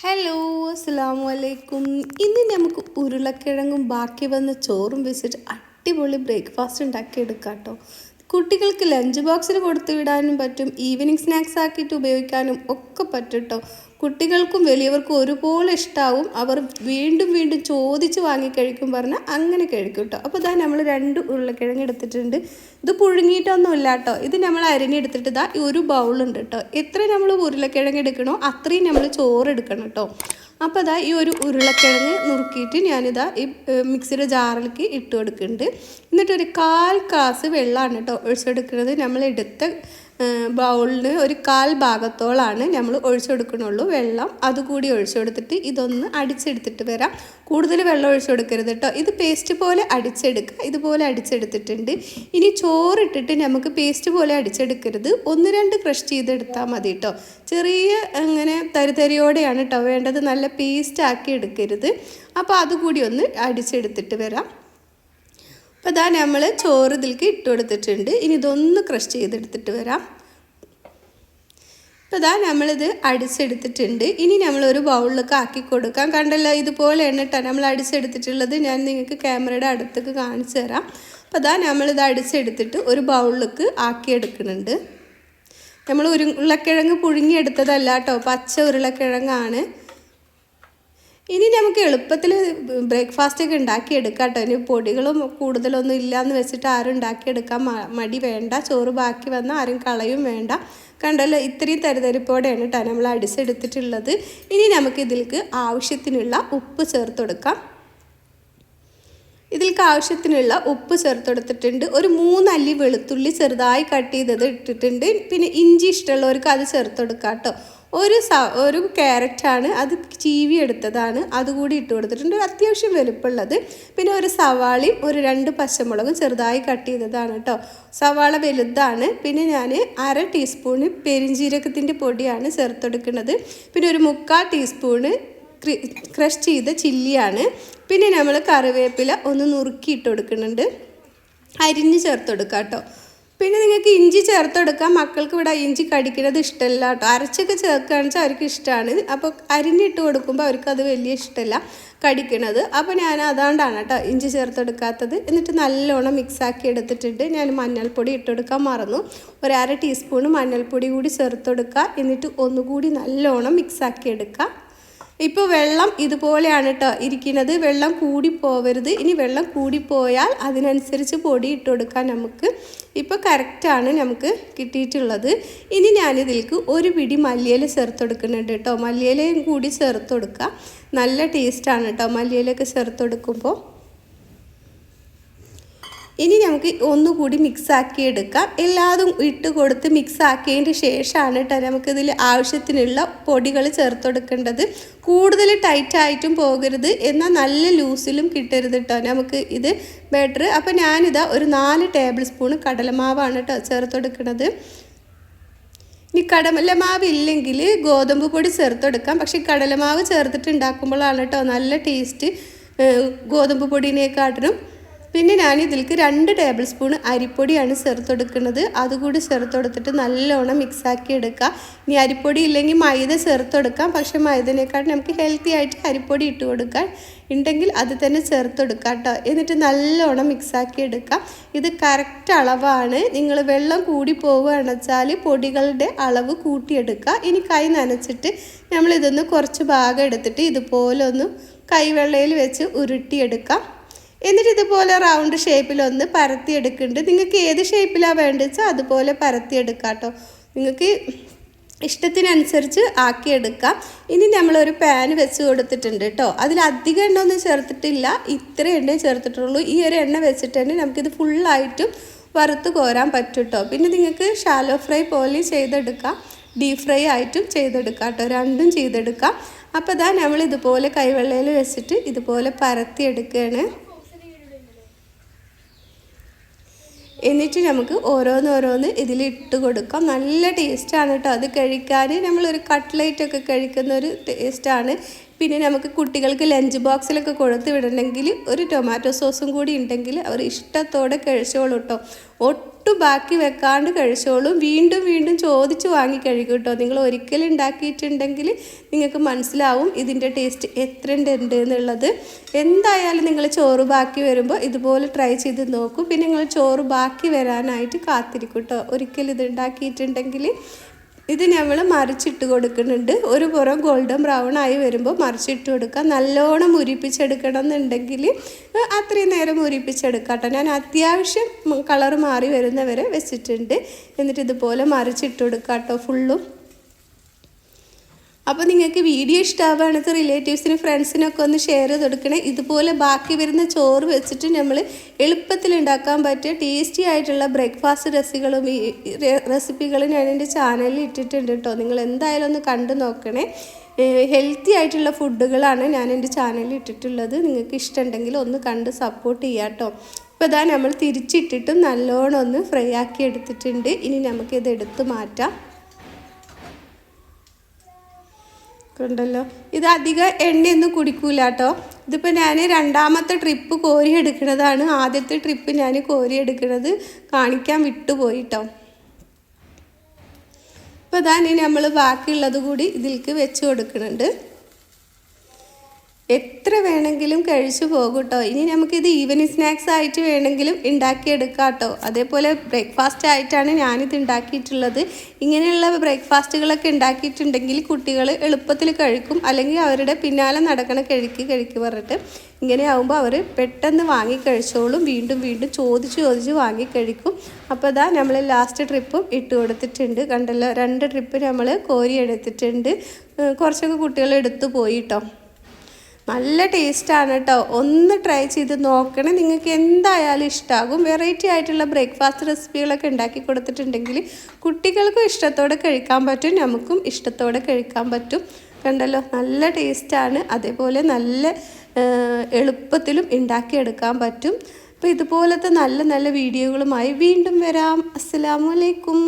Hello അസ്സാം വലൈക്കും ഇന്ന് നമുക്ക് ഉരുളക്കിഴങ്ങും ബാക്കി വന്ന ചോറും വെച്ചിട്ട് അടിപൊളി ബ്രേക്ക്ഫാസ്റ്റ് ഉണ്ടാക്കിയെടുക്കാം കേട്ടോ കുട്ടികൾക്ക് ലഞ്ച് ബോക്സിൽ കൊടുത്തു വിടാനും പറ്റും ഈവനിങ് സ്നാക്സ് ആക്കിയിട്ട് ഉപയോഗിക്കാനും ഒക്കെ പറ്റും കേട്ടോ കുട്ടികൾക്കും വലിയവർക്കും ഒരുപോലെ ഇഷ്ടാവും. അവർ വീണ്ടും വീണ്ടും ചോദിച്ച് വാങ്ങിക്കഴിക്കും പറഞ്ഞാൽ അങ്ങനെ കഴിക്കും കേട്ടോ അപ്പോൾ ഇതാ നമ്മൾ രണ്ട് ഉരുളക്കിഴങ്ങ് എടുത്തിട്ടുണ്ട്. ഇത് പുഴുങ്ങിയിട്ടൊന്നും ഇല്ല കേട്ടോ ഇത് നമ്മൾ അരിഞ്ഞെടുത്തിട്ട് ഇതാ ഒരു ബൗളുണ്ട് കേട്ടോ എത്ര നമ്മൾ ഉരുളക്കിഴങ്ങ് എടുക്കണോ അത്രയും നമ്മൾ ചോറ് എടുക്കണം കേട്ടോ അപ്പോൾ ഇതാ ഈ ഒരു ഉരുളക്കിഴങ്ങ് നുറുക്കിയിട്ട് ഞാനിതാ ഈ മിക്സിയുടെ ജാറിലേക്ക് ഇട്ട് കൊടുക്കുന്നുണ്ട്. എന്നിട്ടൊരു കാൽ ഗ്ലാസ് വെള്ളമാണ് കേട്ടോ ഒഴിച്ചെടുക്കുന്നത്. നമ്മൾ എടുത്ത ബൗളിന് ഒരു കാൽ ഭാഗത്തോളാണ് നമ്മൾ ഒഴിച്ചെടുക്കണുള്ളൂ വെള്ളം. അതുകൂടി ഒഴിച്ചെടുത്തിട്ട് ഇതൊന്ന് അടിച്ചെടുത്തിട്ട് വരാം. കൂടുതൽ വെള്ളം ഒഴിച്ചെടുക്കരുത് കേട്ടോ ഇത് പേസ്റ്റ് പോലെ അടിച്ചെടുക്കുക ഇതുപോലെ അടിച്ചെടുത്തിട്ടുണ്ട്. ഇനി ചോറിട്ടിട്ട് നമുക്ക് പേസ്റ്റ് പോലെ അടിച്ചെടുക്കരുത്. ഒന്ന് രണ്ട് ക്രഷ് ചെയ്തെടുത്താൽ മതി കേട്ടോ ചെറിയ അങ്ങനെ തരിതരിയോടെയാണ് കേട്ടോ വേണ്ടത്. നല്ല പേസ്റ്റ് ആക്കി എടുക്കരുത്. അപ്പോൾ അതുകൂടി ഒന്ന് അടിച്ചെടുത്തിട്ട് വരാം. അപ്പോൾ അതാ നമ്മൾ ചോറ് ഇതിലേക്ക് ഇട്ട് കൊടുത്തിട്ടുണ്ട്. ഇനി ഇതൊന്ന് ക്രഷ് ചെയ്തെടുത്തിട്ട് വരാം. അപ്പോൾ ഇതാ നമ്മളിത് അടിച്ചെടുത്തിട്ടുണ്ട്. ഇനി നമ്മൾ ഒരു ബൗളിലൊക്കെ ആക്കി കൊടുക്കാം. കണ്ടല്ലോ ഇതുപോലെയാണ് കേട്ടോ നമ്മൾ അടിച്ചെടുത്തിട്ടുള്ളത് ഞാൻ നിങ്ങൾക്ക് ക്യാമറയുടെ അടുത്തേക്ക് കാണിച്ചു തരാം. അപ്പോൾ അതാ നമ്മളിത് അടിച്ചെടുത്തിട്ട് ഒരു ബൗളിലേക്ക് ആക്കിയെടുക്കുന്നുണ്ട്. നമ്മൾ ഉരുളക്കിഴങ്ങ് പുഴുങ്ങിയെടുത്തതല്ല കേട്ടോ. പച്ച ഉരുളക്കിഴങ്ങാണ്. ഇനി നമുക്ക് എളുപ്പത്തിൽ ബ്രേക്ക്ഫാസ്റ്റ് ഒക്കെ ഉണ്ടാക്കിയെടുക്കാം കേട്ടോ ഇനി പൊടികളും കൂടുതലൊന്നും ഇല്ലയെന്ന് വെച്ചിട്ട് ആരും ഉണ്ടാക്കിയെടുക്കാൻ മടി വേണ്ട. ചോറ് ബാക്കി വന്നാൽ ആരും കളയും വേണ്ട. കണ്ടല്ലോ ഇത്രയും തരിതരിപ്പോടെയാണ് കേട്ടോ നമ്മൾ അടിച്ചെടുത്തിട്ടുള്ളത് ഇനി നമുക്ക് ഇതിലേക്ക് ആവശ്യത്തിനുള്ള ഉപ്പ് ചേർത്ത് കൊടുക്കാം. ഇതിലേക്ക് ആവശ്യത്തിനുള്ള ഉപ്പ് ചേർത്ത് കൊടുത്തിട്ടുണ്ട്. ഒരു മൂന്നല്ലി വെളുത്തുള്ളി ചെറുതായി കട്ട് ചെയ്തത് ഇട്ടിട്ടുണ്ട്. പിന്നെ ഇഞ്ചി ഇഷ്ടമുള്ളവർക്ക് അത് ചേർത്ത് കൊടുക്കാം കേട്ടോ ഒരു സ ഒരു ക്യാരറ്റാണ് അത് ചീവി എടുത്തതാണ്. അതുകൂടി ഇട്ട് കൊടുത്തിട്ടുണ്ട്. അത്യാവശ്യം വലുപ്പമുള്ളത്. പിന്നെ ഒരു സവാളയും ഒരു രണ്ട് പച്ചമുളകും ചെറുതായി കട്ട് ചെയ്തതാണ് കേട്ടോ സവാള വലുതാണ്. പിന്നെ ഞാൻ അര ടീസ്പൂണ് പെരിഞ്ജീരകത്തിന്റെ പൊടിയാണ് ചേർത്തെടുക്കുന്നത്. പിന്നെ ഒരു മുക്കാൽ ടീസ്പൂണ് ക്രഷ് ചെയ്ത ചില്ലിയാണ്. പിന്നെ നമ്മൾ കറിവേപ്പില ഒന്ന് നുറുക്കിയിട്ട് കൊടുക്കുന്നുണ്ട്. അരിഞ്ഞ് ചേർത്ത് കൊടുക്കാം കേട്ടോ പിന്നെ നിങ്ങൾക്ക് ഇഞ്ചി ചേർത്ത് കൊടുക്കാം മക്കൾക്ക് ഇവിടെ ഇഞ്ചി കടിക്കുന്നത് ഇഷ്ടമല്ല കേട്ടോ. അരച്ചൊക്കെ ചേർക്കുകയാണെന്ന് വെച്ചാൽ അവർക്ക് ഇഷ്ടമാണ്. അപ്പോൾ അരിഞ്ഞിട്ട് കൊടുക്കുമ്പോൾ അവർക്ക് അത് വലിയ ഇഷ്ടമല്ല കടിക്കണത് അപ്പോൾ ഞാൻ അതാണ്ടാണ് കേട്ടോ ഇഞ്ചി ചേർത്തെടുക്കാത്തത്. എന്നിട്ട് നല്ലോണം മിക്സാക്കി എടുത്തിട്ടുണ്ട്. ഞാൻ മഞ്ഞൾപ്പൊടി ഇട്ടെടുക്കാൻ മറന്നു. ഒരു അര ടീസ്പൂൺ മഞ്ഞൾപ്പൊടി കൂടി ചേർത്തെടുക്കുക. എന്നിട്ട് ഒന്നുകൂടി നല്ലോണം മിക്സാക്കി എടുക്കുക. ഇപ്പോൾ വെള്ളം ഇതുപോലെയാണ് കേട്ടോ ഇരിക്കുന്നത്. വെള്ളം കൂടിപ്പോവരുത്. ഇനി വെള്ളം കൂടിപ്പോയാൽ അതിനനുസരിച്ച് പൊടി ഇട്ട് കൊടുക്കാൻ നമുക്ക് ഇപ്പോൾ കറക്റ്റാണ് നമുക്ക് കിട്ടിയിട്ടുള്ളത്. ഇനി ഞാനിതിലേക്ക് ഒരു പിടി മല്ലിയില ചേർത്ത് കൊടുക്കുന്നുണ്ട് കേട്ടോ മല്ലിയിലയും കൂടി ചേർത്ത് കൊടുക്കുക നല്ല ടേസ്റ്റാണ് കേട്ടോ മല്ലിയിലൊക്കെ ചേർത്ത് കൊടുക്കുമ്പോൾ ഇനി നമുക്ക് ഒന്നുകൂടി മിക്സ് ആക്കി എടുക്കാം എല്ലാതും ഇട്ട് കൊടുത്ത് മിക്സ് ആക്കിയതിന് ശേഷമാണ് കേട്ടോ നമുക്കിതിൽ ആവശ്യത്തിനുള്ള പൊടികൾ ചേർത്ത് കൊടുക്കേണ്ടത്. കൂടുതൽ ടൈറ്റ് ആയിട്ടും പോകരുത്. എന്നാൽ നല്ല ലൂസിലും കിട്ടരുത് കേട്ടോ നമുക്ക് ഇത് ബെറ്റർ അപ്പോൾ ഞാനിതാ ഒരു നാല് ടേബിൾ സ്പൂൺ കടലമാവാണ് കേട്ടോ ചേർത്ത് കൊടുക്കുന്നത് ഇനി കടലമാവ് ഇല്ലെങ്കിൽ ഗോതമ്പ് പൊടി ചേർത്തെടുക്കാം പക്ഷേ കടലമാവ് ചേർത്തിട്ട് ഉണ്ടാക്കുമ്പോഴാണ് കേട്ടോ നല്ല ടേസ്റ്റ് ഗോതമ്പ് പൊടിനേക്കാട്ടിലും പിന്നെ ഞാൻ ഇതിലേക്ക് രണ്ട് ടേബിൾ സ്പൂൺ അരിപ്പൊടിയാണ് ചേർത്തെടുക്കുന്നത്. അതുകൂടി ചേർത്തെടുത്തിട്ട് നല്ലോണം മിക്സാക്കി എടുക്കുക. ഇനി അരിപ്പൊടി ഇല്ലെങ്കിൽ മൈദ ചേർത്തെടുക്കാം. പക്ഷെ മൈദനേക്കാൾ നമുക്ക് ഹെൽത്തി ആയിട്ട് അരിപ്പൊടി ഇട്ട് കൊടുക്കാൻ ഉണ്ടെങ്കിൽ അത് തന്നെ ചേർത്തെടുക്കാം കേട്ടോ എന്നിട്ട് നല്ലോണം മിക്സാക്കി എടുക്കാം ഇത് കറക്റ്റ് അളവാണ്. നിങ്ങൾ വെള്ളം കൂടി പോവുകയാണെന്ന് വെച്ചാൽ പൊടികളുടെ അളവ് കൂട്ടിയെടുക്കുക. ഇനി കൈ നനച്ചിട്ട് നമ്മളിതൊന്ന് കുറച്ച് ഭാഗം എടുത്തിട്ട് ഇതുപോലെ ഒന്ന് കൈവെള്ളയിൽ വെച്ച് ഉരുട്ടിയെടുക്കാം. എന്നിട്ട് ഇതുപോലെ റൗണ്ട് ഷേപ്പിൽ ഒന്ന് പരത്തി പരത്തിയെടുക്കുന്നുണ്ട് നിങ്ങൾക്ക് ഏത് ഷേപ്പിലാണ് വേണ്ടത് അതുപോലെ പരത്തിയെടുക്കാം കേട്ടോ നിങ്ങൾക്ക് ഇഷ്ടത്തിനനുസരിച്ച് ആക്കിയെടുക്കാം ഇനി നമ്മളൊരു പാൻ വെച്ച് കൊടുത്തിട്ടുണ്ട് കേട്ടോ അതിൽ അധികം എണ്ണ ഒന്നും ചേർത്തിട്ടില്ല. ഇത്ര എണ്ണേ ചേർത്തിട്ടുള്ളൂ. ഈ ഒരു എണ്ണ വെച്ചിട്ട് തന്നെ നമുക്കിത് ഫുള്ളായിട്ടും വറുത്ത് കോരാൻ പറ്റും കേട്ടോ പിന്നെ നിങ്ങൾക്ക് ഷാലോ ഫ്രൈ പോലെ ചെയ്തെടുക്കാം. ഡീപ് ഫ്രൈ ആയിട്ടും ചെയ്തെടുക്കാം കേട്ടോ രണ്ടും ചെയ്തെടുക്കാം. അപ്പോൾ ഇതാ നമ്മൾ ഇതുപോലെ കൈവെള്ളയിൽ വെച്ചിട്ട് ഇതുപോലെ പരത്തിയെടുക്കുകയാണ് എന്നിട്ട് നമുക്ക് ഓരോന്നോരോന്ന് ഇതിൽ ഇട്ട് കൊടുക്കാം. നല്ല ടേസ്റ്റാണ് കേട്ടോ അത് കഴിക്കാൻ നമ്മളൊരു കട്ട്ലേറ്റ് ഒക്കെ കഴിക്കുന്ന ഒരു ടേസ്റ്റാണ് പിന്നെ നമുക്ക് കുട്ടികൾക്ക് ലഞ്ച് ബോക്സിലൊക്കെ കൊടുത്ത് വിടണമെങ്കിൽ ഒരു ടൊമാറ്റോ സോസും കൂടി ഉണ്ടെങ്കിൽ അവർ ഇഷ്ടത്തോടെ കഴിച്ചോളൂ കേട്ടോ ഒട്ടും ബാക്കി വെക്കാണ്ട് കഴിച്ചോളും. വീണ്ടും വീണ്ടും ചോദിച്ച് വാങ്ങി കഴിക്കും കേട്ടോ നിങ്ങൾ ഒരിക്കലും ഉണ്ടാക്കിയിട്ടുണ്ടെങ്കിൽ നിങ്ങൾക്ക് മനസ്സിലാവും ഇതിന്റെ ടേസ്റ്റ് എത്ര ഉണ്ട് എന്നുള്ളത്. എന്തായാലും നിങ്ങൾ ചോറ് ബാക്കി വരുമ്പോൾ ഇതുപോലെ ട്രൈ ചെയ്ത് നോക്കും. പിന്നെ നിങ്ങൾ ചോറ് ബാക്കി വരാനായിട്ട് കാത്തിരിക്കും കേട്ടോ ഒരിക്കലും ഇത് ഉണ്ടാക്കിയിട്ടുണ്ടെങ്കിൽ ഇത് നമ്മൾ മറിച്ചിട്ട് കൊടുക്കുന്നുണ്ട്. ഒരു പുറം ഗോൾഡൻ ബ്രൗൺ ആയി വരുമ്പോൾ മറിച്ചിട്ട് കൊടുക്കുക നല്ലോണം ഉരിപ്പിച്ചെടുക്കണം എന്നുണ്ടെങ്കിൽ അത്രയും നേരം ഉരിപ്പിച്ചെടുക്കാം കേട്ടോ. ഞാൻ അത്യാവശ്യം കളർ മാറി വരുന്നവരെ വെച്ചിട്ടുണ്ട്. എന്നിട്ട് ഇതുപോലെ മറിച്ചിട്ട് കൊടുക്കാം കേട്ടോ ഫുള്ളും അപ്പോൾ നിങ്ങൾക്ക് വീഡിയോ ഇഷ്ടമാവുകയാണെങ്കിൽ റിലേറ്റീവ്സിനും ഫ്രണ്ട്സിനൊക്കെ ഒന്ന് ഷെയർ ചെയ്ത് കൊടുക്കണേ ഇതുപോലെ ബാക്കി വരുന്ന ചോറ് വെച്ചിട്ട് നമ്മൾ എളുപ്പത്തിൽ ഉണ്ടാക്കാൻ പറ്റിയ ടേസ്റ്റി ആയിട്ടുള്ള ബ്രേക്ക്ഫാസ്റ്റ് റെസികളും ഈ റെസിപ്പികളും ഞാൻ എന്റെ ചാനലിൽ ഇട്ടിട്ടുണ്ട് കേട്ടോ നിങ്ങൾ എന്തായാലും ഒന്ന് കണ്ടു നോക്കണേ. ഹെൽത്തി ആയിട്ടുള്ള ഫുഡുകളാണ് ഞാൻ എന്റെ ചാനലിൽ ഇട്ടിട്ടുള്ളത്. നിങ്ങൾക്ക് ഇഷ്ടമുണ്ടെങ്കിൽ ഒന്ന് കണ്ട് സപ്പോർട്ട് ചെയ്യാം കേട്ടോ ഇപ്പോൾ ഇതാ നമ്മൾ തിരിച്ചിട്ടിട്ടും നല്ലോണം ഒന്ന് ഫ്രൈ ആക്കി എടുത്തിട്ടുണ്ട്. ഇനി നമുക്കിത് എടുത്തു മാറ്റാം. ഉണ്ടല്ലോ. ഇത് അധികം എണ്ണയൊന്നും കുടിക്കൂല കേട്ടോ ഇതിപ്പോൾ ഞാൻ രണ്ടാമത്തെ ട്രിപ്പ് കോരി എടുക്കുന്നതാണ് ആദ്യത്തെ ട്രിപ്പ് ഞാൻ കോരി എടുക്കുന്നത് കാണിക്കാൻ വിട്ടുപോയി കേട്ടോ അതാണ് നമ്മൾ ബാക്കിയുള്ളത് കൂടി ഇതിലേക്ക് വെച്ച് കൊടുക്കുന്നുണ്ട്. എത്ര വേണമെങ്കിലും കഴിച്ചു പോകും കേട്ടോ ഇനി നമുക്കിത് ഈവനിങ് സ്നാക്സ് ആയിട്ട് വേണമെങ്കിലും ഉണ്ടാക്കിയെടുക്കാം കേട്ടോ അതേപോലെ ബ്രേക്ക്ഫാസ്റ്റ് ആയിട്ടാണ് ഞാനിത് ഉണ്ടാക്കിയിട്ടുള്ളത്. ഇങ്ങനെയുള്ള ബ്രേക്ക്ഫാസ്റ്റുകളൊക്കെ ഉണ്ടാക്കിയിട്ടുണ്ടെങ്കിൽ കുട്ടികൾ എളുപ്പത്തിൽ കഴിക്കും. അല്ലെങ്കിൽ അവരുടെ പിന്നാലെ നടക്കണ കഴിക്ക് കഴിക്ക് പറഞ്ഞിട്ട് ഇങ്ങനെ ആകുമ്പോൾ അവർ പെട്ടെന്ന് വാങ്ങി കഴിച്ചോളും. വീണ്ടും വീണ്ടും ചോദിച്ച് ചോദിച്ച് വാങ്ങി കഴിക്കും. അപ്പോൾ അതാ നമ്മൾ ലാസ്റ്റ് ട്രിപ്പും ഇട്ട് കൊടുത്തിട്ടുണ്ട്. കണ്ടല്ലോ രണ്ട് ട്രിപ്പ് നമ്മൾ കോരി എടുത്തിട്ടുണ്ട് കുറച്ചൊക്കെ കുട്ടികൾ എടുത്തു പോയി കേട്ടോ നല്ല ടേസ്റ്റാണ് കേട്ടോ ഒന്ന് ട്രൈ ചെയ്ത് നോക്കണേ. നിങ്ങൾക്ക് എന്തായാലും ഇഷ്ടമാകും വെറൈറ്റി ആയിട്ടുള്ള ബ്രേക്ക്ഫാസ്റ്റ് റെസിപ്പികളൊക്കെ ഉണ്ടാക്കി കൊടുത്തിട്ടുണ്ടെങ്കിൽ കുട്ടികൾക്കും ഇഷ്ടത്തോടെ കഴിക്കാൻ പറ്റും. നമുക്കും ഇഷ്ടത്തോടെ കഴിക്കാൻ പറ്റും. കണ്ടല്ലോ? നല്ല ടേസ്റ്റാണ് അതേപോലെ നല്ല എളുപ്പത്തിലും ഉണ്ടാക്കിയെടുക്കാൻ പറ്റും. അപ്പോൾ ഇതുപോലത്തെ നല്ല നല്ല വീഡിയോകളുമായി വീണ്ടും വരാം. അസ്സാമലൈക്കും